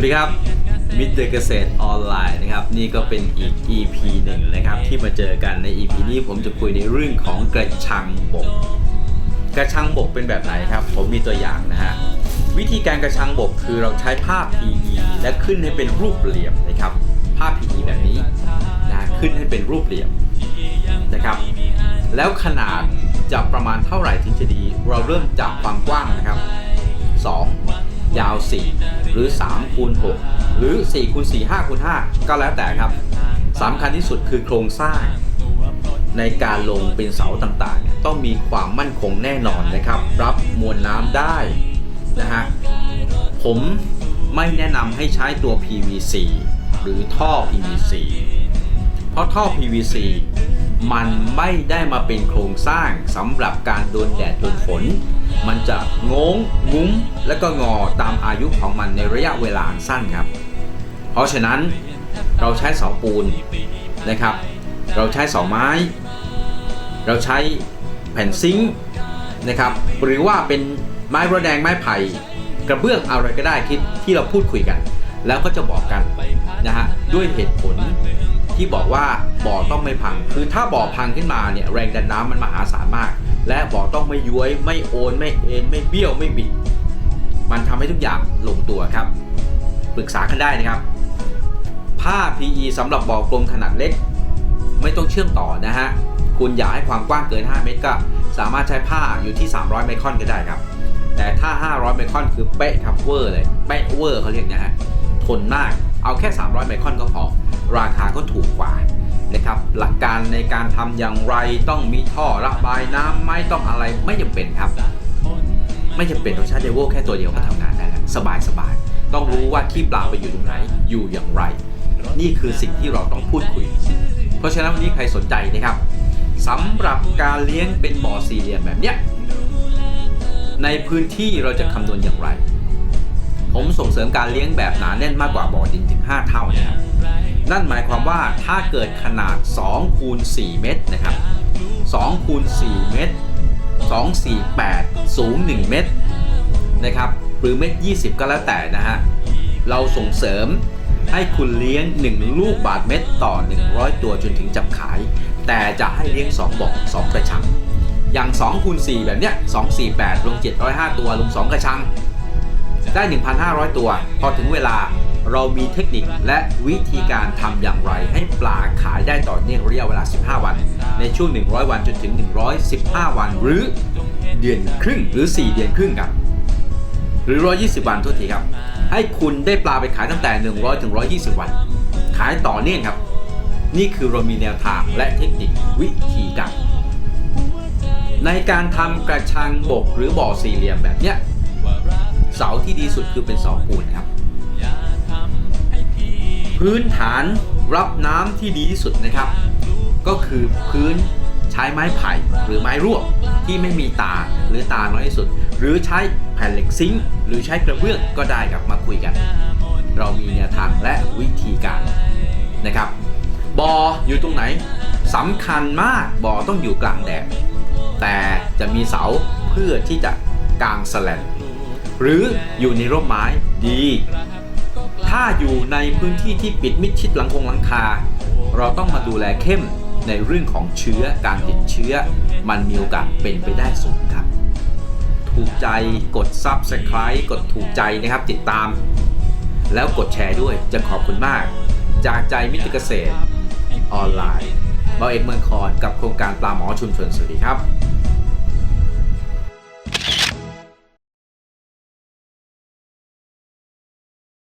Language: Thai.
วัสดีครับมิสเตอร์เกษตรออนไลน์นะครับ นี่ก็เป็นอีก EP หนึ่งนะครับ ที่มาเจอกันใน EP นี้ผมจะคุยในเรื่องของกระชังบก กระชังบกเป็นแบบไหนครับ ผมมีตัวอย่างนะฮะวิธีการกระชังบกคือเราใช้ผ้า PE และขึ้นให้เป็นรูปเหลี่ยมนะครับผ้า PE แบบนี้นะขึ้นให้เป็นรูปเหลี่ยมนะครับ แล้วขนาดจะประมาณเท่าไหร่ถึงจะดี เราเริ่มจากความกว้างนะครับ ยาว 4 หรือ3คูณ6หรือ4คูณ4 5คูณ5ก็แล้วแต่ครับสำคัญที่สุดคือโครงสร้าง ในการลงเป็นเสาต่างๆ ต้องมีความมั่นคงแน่นอนนะครับ รับมวลน้ำได้นะฮะผมไม่แนะนำให้ใช้ตัว PVC หรือท่อ PVC เพราะท่อ PVC มันไม่ได้มาเป็นโครงสร้างสำหรับการโดนแดดโดนฝน มันจะงงงุ้ม และก็งอตามอายุของมันในระยะเวลาสั้นครับ เพราะฉะนั้นเราใช้เสาปูนนะครับ เราใช้เสาไม้ เราใช้แผ่นซิงค์นะครับ หรือว่าเป็นไม้ระแดงไม้ไผ่กระเบื้องอะไรก็ได้ที่ที่เราพูดคุยกัน แล้วก็จะบอกกันนะฮะด้วยเหตุผล ที่บอกว่าบ่อต้องไม่พัง คือถ้าบ่อพังขึ้นมาเนี่ยแรงดันน้ำมันมหาศาลมาก และบ่อต้องไม่ย้วยไม่โอนไม่เอ็นไม่เบี้ยวไม่บิด มันทำให้ทุกอย่างลงตัวครับ ปรึกษากันได้นะครับ ผ้า PE สำหรับบ่อกลมขนาดเล็ก ไม่ต้องเชื่อมต่อนะฮะคุณอยากให้ความกว้างเกิน 5 เมตรก็สามารถใช้ผ้าอยู่ที่ 300 ไมครอนก็ได้ครับ แต่ถ้า 500 ไมครอนคือเป๊ะครับเวอร์เลยเป๊ะเวอร์เขาเรียกนะฮะทนมากเอาแค่ 300 ไมครอนก็พอ ราคาก็ถูกกว่านะครับหลักการในการทำอย่างไรต้องมีท่อระบายน้ำไม่ต้องอะไรไม่จำเป็นครับ ไม่จำเป็นต้องใช้เดวแค่ตัวเดียวก็ทำงานได้แล้วสบายสบายๆต้องรู้ว่าขี้ปลาไปอยู่ตรงไหนอยู่อย่างไร นี่คือสิ่งที่เราต้องพูดคุย เพราะฉะนั้นวันนี้ใครสนใจนะครับสำหรับการเลี้ยงเป็นบ่อสี่เหลี่ยมแบบเนี้ยในพื้นที่เราจะคำนวณอย่างไร ผมส่งเสริมการเลี้ยงแบบหนาแน่นมากกว่าบ่อดินถึง 5 เท่านะครับ นั่นหมายความว่าถ้าเกิดขนาด2คูณ4เมตรนะครับ2คูณ4เมตร2 4 8 สูง 1 เมตรนะครับหรือเมตร 20 ก็แล้วแต่นะฮะ เราส่งเสริมให้คุณเลี้ยง 1 ลูกบาทเมตรต่อ 100 ตัวจนถึงจับขาย แต่จะให้เลี้ยง 2บ่อ2กระชัง อย่าง2คูณ4แบบเนี้ย2 4 8 ลง 705 ตัวลง 2 กระชัง ได้ 1,500 ตัว พอถึงเวลา เรามีเทคนิคและวิธีการทำอย่างไร ให้ปลาขายได้ต่อเนื่องระยะเวลา 15 วัน ในช่วง 100 วันจนถึง 115 วันหรือเดือนครึ่งหรือ 4 เดือนครึ่งครับ หรือ 120 วันโทษทีครับ ให้คุณได้ปลาไปขายตั้งแต่ 100ถึง120 วัน ขายต่อเนื่องครับ นี่คือเรามีแนวทางและเทคนิควิธีการในการทำกระชังบกหรือบ่อสี่เหลี่ยมแบบเนี้ยเสาที่ดีสุดคือเป็นเสาปูนครับ พื้นฐานรับน้ำที่ดีที่สุดนะครับ ก็คือพื้นใช้ไม้ไผ่หรือไม้รวที่ไม่มีตาหรือตาน้อยที่สุด หรือใช้แผ่นเหล็กซิงค์หรือใช้กระเบื้องก็ได้ครับมาคุยกัน เรามีแนวทางและวิธีการนะครับบอ่ออยู่ตรงไหนสำคัญมากบ่อต้องอยู่กลางแดดแต่จะมีเสาเพื่อที่จะกางสแลนหรืออยู่ในร่มไม้ดี ถ้าอยู่ในพื้นที่ที่ปิดมิดชิดหลังคงหลังคา เราต้องมาดูแลเข้มในเรื่องของเชื้อการติดเชื้อ มันมีโอกาสเป็นไปได้สูงครับ ถูกใจกด Subscribe กดถูกใจนะครับติดตาม แล้วกดแชร์ด้วยจะขอบคุณมาก จากใจมิตรเกษตรออนไลน์เบาเอกเมืองคอนกับโครงการปลาหมอชุมชนสวัสดีครับ